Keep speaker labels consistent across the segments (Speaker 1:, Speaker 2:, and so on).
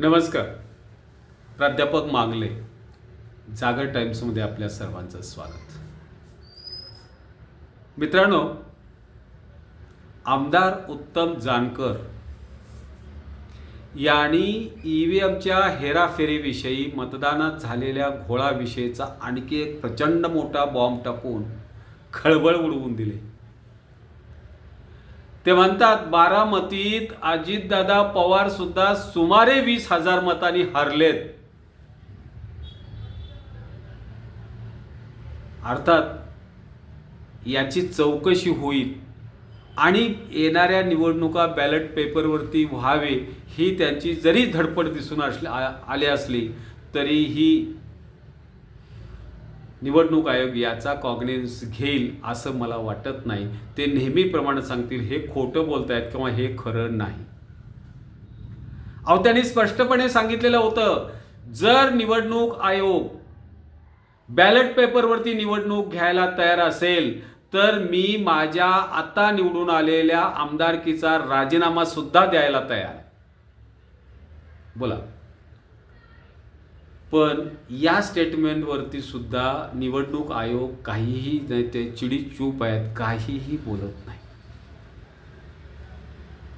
Speaker 1: नमस्कार. प्राध्यापक मागले. जागर टाइम्समध्ये आपल्या सर्वांचं स्वागत. मित्रांनो आमदार उत्तम जानकर यांनी ई व्ही एमच्या हेराफेरीविषयी मतदानात झालेल्या घोळाविषयीचा आणखी एक प्रचंड मोठा बॉम्ब टाकून खळबळ उडवून दिली. ते म्हणतात बारामतीत अजितदादा पवार सुद्धा सुमारे वीस हजार मतांनी हरलेत. अर्थात याची चौकशी होईल. आणि येणाऱ्या निवडणुका बॅलेट पेपरवरती व्हावे ही त्यांची जरी धडपड दिसून असली आली असली तरी ही निवडणूक आयोग याचा कॉग्नेन्स घेईल असं मला वाटत नाही. ते नेहमीप्रमाणे सांगतील हे खोटं बोलत आहेत किंवा हे खरं नाही. अहो त्यांनी स्पष्टपणे सांगितलेलं होतं जर निवडणूक आयोग बॅलेट पेपरवरती निवडणूक घ्यायला तयार असेल तर मी माझ्या आता निवडून आलेल्या आमदारकीचा राजीनामा सुद्धा द्यायला तयार बोला. पण या स्टेटमेंटवरती सुद्धा निवडणूक आयोग काहीही नाही ते चिडी चूप आहेत काहीही बोलत नाही.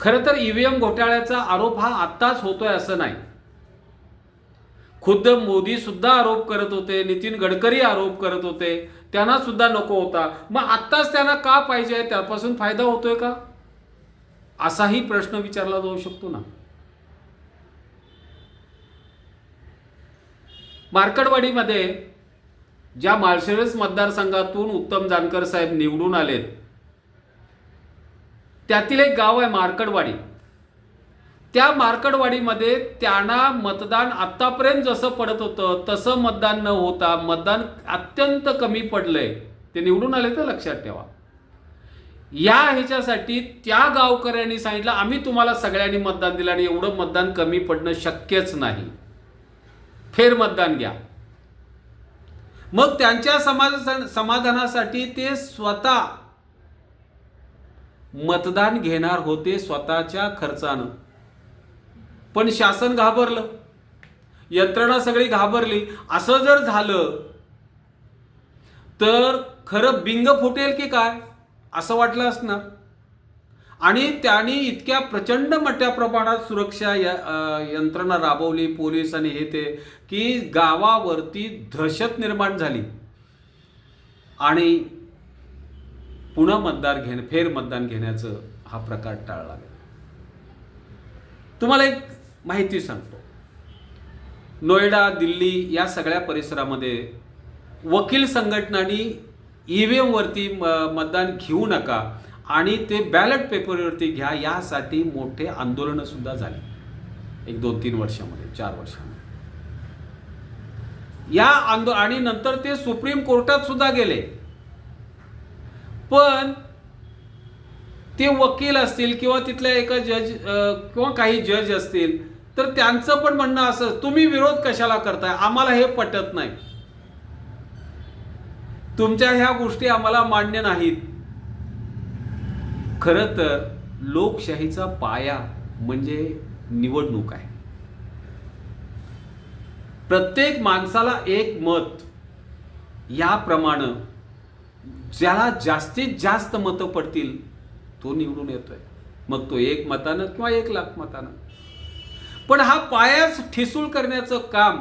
Speaker 1: खरं तर ईव्हीएम घोटाळ्याचा आरोप हा आत्ताच होतोय असं नाही. खुद्द मोदी सुद्धा आरोप करत होते नितीन गडकरी आरोप करत होते त्यांना सुद्धा नको होता. मग आत्ताच त्यांना का पाहिजे? त्यापासून फायदा होतोय का? असाही प्रश्न विचारला जाऊ शकतो ना. मार्कडवाडीमध्ये ज्या माळशिरस मतदारसंघातून उत्तम जानकर साहेब निवडून आलेत त्यातील एक गाव आहे मार्कडवाडी. त्या मार्कडवाडीमध्ये त्यांना मतदान आतापर्यंत जसं पडत होतं तसं मतदान न होता मतदान अत्यंत कमी पडलंय. ते निवडून आले तर लक्षात ठेवा. या ह्याच्यासाठी त्या गावकऱ्यांनी सांगितलं आम्ही तुम्हाला सगळ्यांनी मतदान दिलं आणि एवढं मतदान कमी पडणं शक्यच नाही. फेर मतदान घ्या. मग त्यांच्या समाज समाधानासाठी ते स्वतः मतदान घेणार होते स्वतःच्या खर्चानं. पण शासन घाबरलं. यंत्रणा सगळी घाबरली. असं जर झालं तर खरं बिंग फुटेल की काय? असं वाटलं असणार. आणि त्यांनी इतक्या प्रचंड मोठ्या प्रमाणात सुरक्षा यंत्रणा राबवली पोलीस आणि हे ते की गावावरती दहशत निर्माण झाली. आणि पुन्हा मतदार घेणे फेर मतदान घेण्याचं हा प्रकार टाळला गेला. तुम्हाला एक माहिती सांगतो. नोएडा दिल्ली या सगळ्या परिसरामध्ये वकील संघटनांनी ई व्ही एमवरती मतदान घेऊ नका आणि ते बॅलेट पेपरवरती घ्या यासाठी मोठे आंदोलनं सुद्धा एक दोन तीन वर्षामध्ये चार वर्षामध्ये. या आंदोलन आणि नंतर ते सुप्रीम कोर्टात सुद्धा गेले. पण ते वकील असतील किंवा तिथल्या एका जज किंवा काही जज असतील तर त्यांचं पण म्हणणं असं तुम्ही विरोध कशाला करताय? आम्हाला हे पटत नाही. तुमच्या ह्या गोष्टी आम्हाला मान्य नाहीत. खरं तर लोकशाहीचा पाया म्हणजे निवडणूक आहे. प्रत्येक माणसाला एक मत याप्रमाणे ज्याला जास्तीत जास्त मतं पडतील तो निवडून येतोय. मग तो एक मतानं किंवा एक लाख मतानं. पण हा पायाच ठिसूळ करण्याचं काम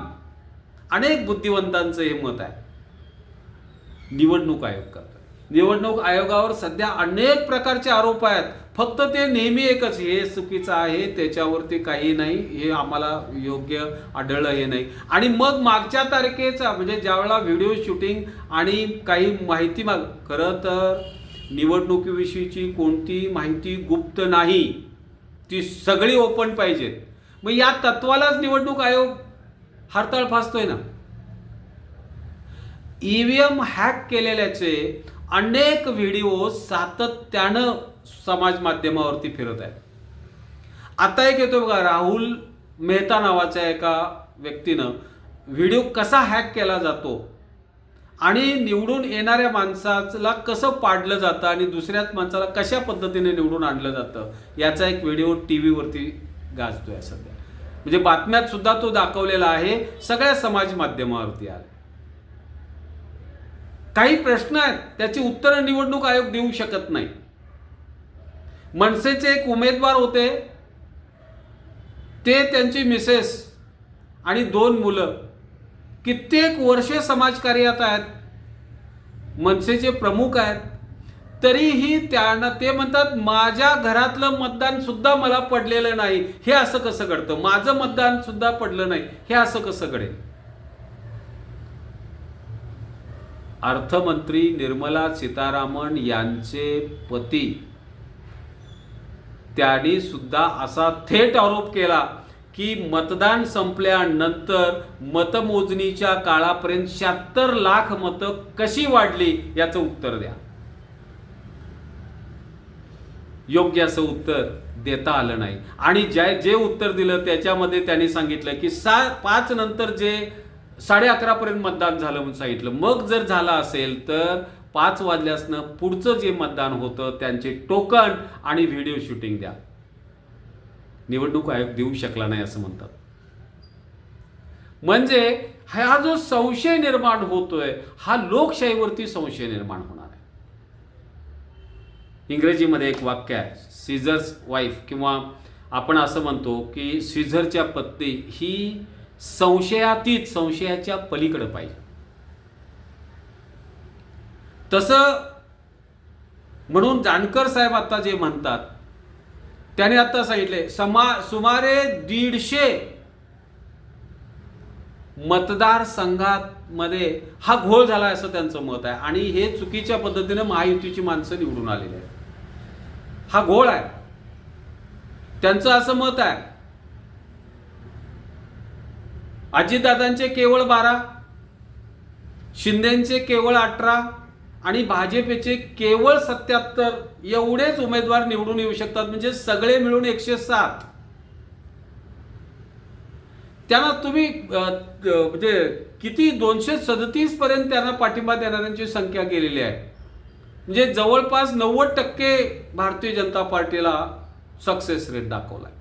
Speaker 1: अनेक बुद्धिवंतांचं हे मत आहे. निवडणूक आयोग करतात. निवडणूक आयोगावर सध्या अनेक प्रकारचे आरोप आहेत. फक्त ते नेहमी एकच हे चुकीचं आहे त्याच्यावरती काही नाही हे आम्हाला योग्य आढळलं हे नाही. आणि मग मागच्या तारखेचा म्हणजे ज्यावेळेला व्हिडिओ शूटिंग आणि काही माहिती माग खरं तर निवडणुकीविषयीची कोणती माहिती गुप्त नाही ती सगळी ओपन पाहिजेत मग या तत्वालाच निवडणूक आयोग हरताळ फासतोय ना. ईव्हीएम हॅक केलेल्याचे अनेक व्हिडिओ सातत्यानं समाज माध्यमावरती फिरत आहेत. आता एक येतो बघा राहुल मेहता नावाच्या एका व्यक्तीनं व्हिडिओ कसा हॅक केला जातो आणि निवडून येणाऱ्या माणसाला कसं पाडलं जातं आणि दुसऱ्याच माणसाला कशा पद्धतीने निवडून आणलं जातं याचा एक व्हिडिओ टी व्हीवरती गाजतोय सध्या. म्हणजे बातम्यात सुद्धा तो दाखवलेला आहे सगळ्या समाज माध्यमावरती आला. काही प्रश्न आहेत त्याची उत्तरं निवडणूक आयोग देऊ शकत नाही. मनसेचे एक उमेदवार होते ते त्यांची मिसेस आणि दोन मुलं. कित्येक वर्षे समाजकार्यात आहेत मनसेचे प्रमुख आहेत. तरीही त्यांना ते म्हणतात माझ्या घरातलं मतदान सुद्धा मला पडलेलं नाही. हे असं कसं घडतं? माझं मतदान सुद्धा पडलं नाही. हे असं कसं घडेल? अर्थमंत्री निर्मला सीतारामन यांचे पती. त्यांनी सुद्धा असा थेट आरोप केला की मतदान संपल्यानंतर मतमोजणीच्या काळापर्यंत शहात्तर लाख मतं कशी वाढली याचं उत्तर द्या. योग्य असं उत्तर देता आलं नाही. आणि ज्या जे उत्तर दिलं त्याच्यामध्ये त्यांनी सांगितलं की सा पाच नंतर जे साडे अकरापर्यंत मतदान झालं म्हणून सांगितलं. मग जर झालं असेल तर पाच वाजल्यासनं पुढचं जे मतदान होतं त्यांचे टोकन आणि व्हिडिओ शूटिंग द्या. निवडणूक आयोग देऊ शकला नाही असं म्हणतात. म्हणजे हा जो संशय निर्माण होतोय हा लोकशाहीवरती संशय निर्माण होणार आहे. इंग्रजीमध्ये एक वाक्य आहे सीझर्स वाईफ किंवा आपण असं म्हणतो की सीझरच्या पत्नी ही संशयातीत संशयाच्या पलीकडे पाहिजे. तसं म्हणून जानकर साहेब आता जे म्हणतात त्याने आता सांगितले समा सुमारे दीडशे मतदारसंघात मध्ये हा घोळ झाला असं त्यांचं मत आहे. आणि हे चुकीच्या पद्धतीने महायुतीची माणसं निवडून आलेली आहेत. हा घोळ आहे. त्यांचं असं मत आहे. अजितदादांचे केवळ बारा शिंदेचे केवळ अठरा आणि भाजपचे केवळ सत्याहत्तर एवढेच उमेदवार निवडून येऊ शकतात. म्हणजे सगळे मिळून एकशे सात. त्यांना तुम्ही म्हणजे किती दोनशे सदतीस पर्यंत त्यांना पाठिंबा देणाऱ्यांची संख्या गेलेली आहे. म्हणजे जवळपास नव्वद टक्के भारतीय जनता पार्टीला सक्सेस रेट दाखवलाय.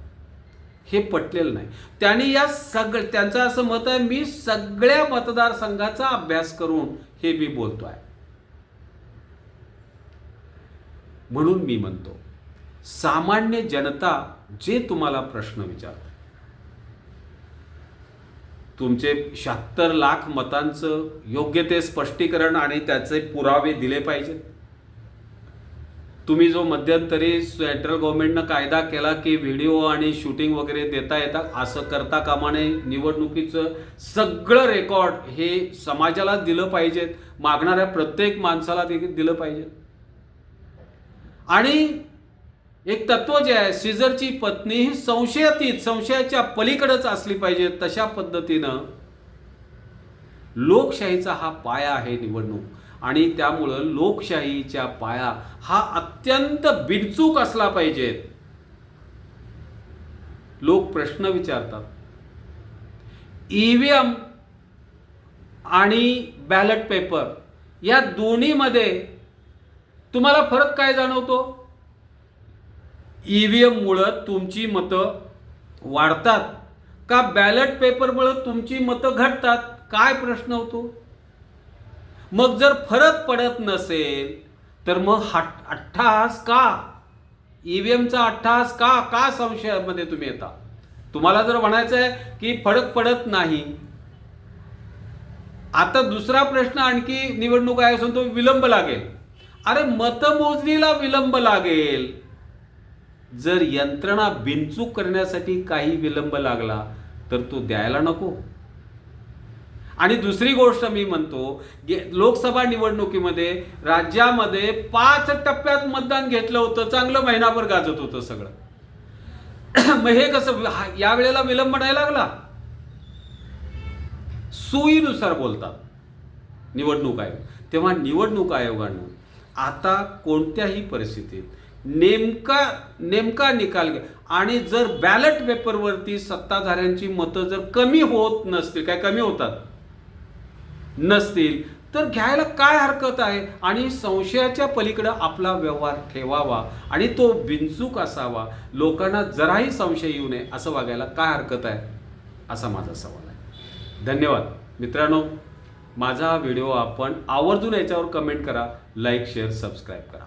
Speaker 1: हे पटलेलं नाही. त्यांनी या सगळं त्यांचं असं मत आहे मी सगळ्या मतदारसंघाचा अभ्यास करून हे मी बोलतोय. म्हणून मी म्हणतो सामान्य जनता जे तुम्हाला प्रश्न विचारते तुमचे शहात्तर लाख मतांचं योग्य ते स्पष्टीकरण आणि त्याचे पुरावे दिले पाहिजेत. तुम्ही जो मध्यंतरी सेंट्रल गव्हर्नमेंटनं कायदा केला की व्हिडिओ आणि शूटिंग वगैरे देता येतात असं करता कामा नये निवडणुकीचं सगळं रेकॉर्ड हे समाजाला दिलं पाहिजेत मागणाऱ्या प्रत्येक माणसाला दिलं पाहिजे आणि एक तत्व जे आहे सीझरची पत्नी ही संशयातीत संशयाच्या पलीकडेच असली पाहिजे तशा पद्धतीनं लोकशाहीचा हा पाया आहे निवडणूक. आणि त्यामुळं लोकशाहीच्या पाया हा अत्यंत बिनचूक असला पाहिजे. लोक प्रश्न विचारतात. ईव्हीएम आणि बॅलेट पेपर या दोन्हीमध्ये तुम्हाला फरक काय जाणवतो? ईव्हीएममुळं तुमची मतं वाढतात का बॅलेट पेपरमुळं तुमची मतं घटतात? काय प्रश्न होतो? मग जर फरक पडत नसेल तर मग हा अट्टहास का? ईव्हीएमचा अठ्ठास का? का संशयामध्ये तुम्ही येता? तुम्हाला जर म्हणायचं आहे की फरक पडत नाही आता दुसरा प्रश्न आणखी निवडणूक आयोग सांगतो विलंब लागेल. अरे मतमोजणीला विलंब लागेल. जर यंत्रणा बिनचूक करण्यासाठी काही विलंब लागला तर तो द्यायला नको. आणि दुसरी गोष्ट मी म्हणतो गे- लोकसभा निवडणुकीमध्ये राज्यामध्ये पाच टप्प्यात मतदान घेतलं होतं चांगलं महिनाभर गाजत होतं सगळं. मग हे कसं या वेळेला विलंब नाही लागला? सोयीनुसार बोलतात निवडणूक आयोग. तेव्हा निवडणूक आयोगानं आता कोणत्याही परिस्थितीत नेमका नेमका निकाल घ्या आणि जर बॅलेट पेपरवरती सत्ताधाऱ्यांची मतं जर कमी होत नसतील काय कमी होतात? नसतील तर घ्यायला काय हरकत आहे? आणि संशयाच्या पलीकडं आपला व्यवहार ठेवावा आणि तो बिनचूक असावा. लोकांना जराही संशय येऊ नये असं वागायला काय हरकत आहे? असा माझा सवाल आहे. धन्यवाद. मित्रांनो माझा व्हिडिओ आपण आवर्जून याच्यावर कमेंट करा लाईक शेअर सबस्क्राईब करा.